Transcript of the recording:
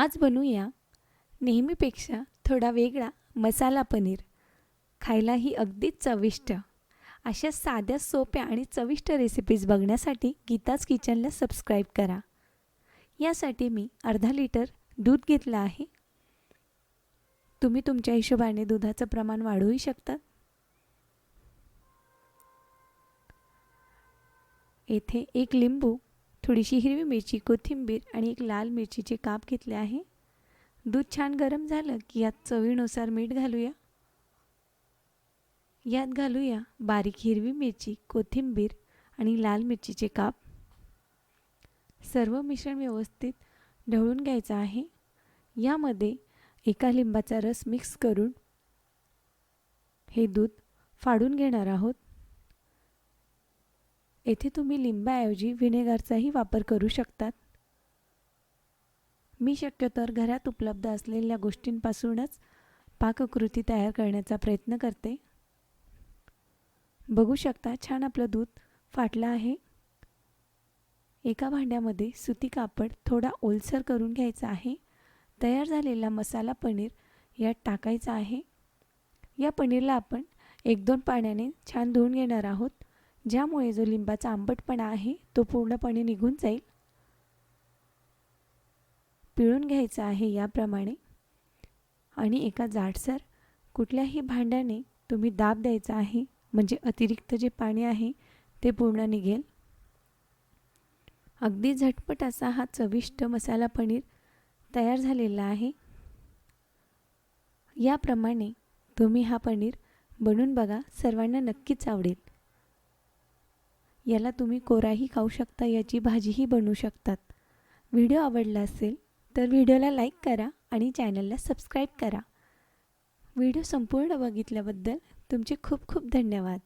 आज बनवूया नेहमीपेक्षा थोडा वेगळा मसाला पनीर. खायलाही अगदीच चविष्ट. अशा साध्या सोप्या आणि चविष्ट रेसिपीज बघण्यासाठी गीताज किचनला सबस्क्राईब करा. यासाठी मी अर्धा लिटर दूध घेतलं आहे. तुम्ही तुमच्या हिशोबाने दुधाचं प्रमाण वाढवूही शकता. येथे एक लिंबू थोडीशी हिरवी मिरची कोथिंबीर आणि एक लाल मिरचीचे काप घेतले आहे. दूध छान गरम झालं की यात चवीनुसार मीठ घालूया. यात घालूया बारीक हिरवी मिरची कोथिंबीर आणि लाल मिरचीचे काप. सर्व मिश्रण व्यवस्थित ढवळून घ्यायचं आहे. यामध्ये एका लिंबाचा रस मिक्स करून हे दूध फाडून घेणार आहोत. येथे तुम्ही लिंबाऐवजी व्हिनेगारचाही वापर करू शकतात. मी शक्यतर घरात उपलब्ध असलेल्या गोष्टींपासूनच पाककृती तयार करण्याचा प्रयत्न करते. बघू शकता छान आपलं दूध फाटलं आहे. एका भांड्यामध्ये सुती कापड थोडा ओलसर करून घ्यायचा आहे. तयार झालेला मसाला पनीर यात टाकायचा आहे. या पनीरला आपण एक दोन पाण्याने छान धुवून घेणार आहोत. ज्यामुळे जो लिंबाचा आंबटपणा आहे तो पूर्णपणे निघून जाईल. पिळून घ्यायचा आहे याप्रमाणे. आणि एका जाडसर कुठल्याही भांड्याने तुम्ही दाब द्यायचा आहे म्हणजे अतिरिक्त जे पाणी आहे ते पूर्ण निघेल. अगदी झटपट असा हा चविष्ट मसाला पनीर तयार झालेला आहे. याप्रमाणे तुम्ही हा पनीर बनवून बघा सर्वांना नक्कीच आवडेल. याला तुम्ही कोराही खाऊ शकता याची भाजीही बनवू शकतात. व्हिडिओ आवडला असेल तर व्हिडिओला लाईक करा आणि चॅनलला सबस्क्राईब करा. व्हिडिओ संपूर्ण बघितल्याबद्दल तुमचे खूप खूप धन्यवाद.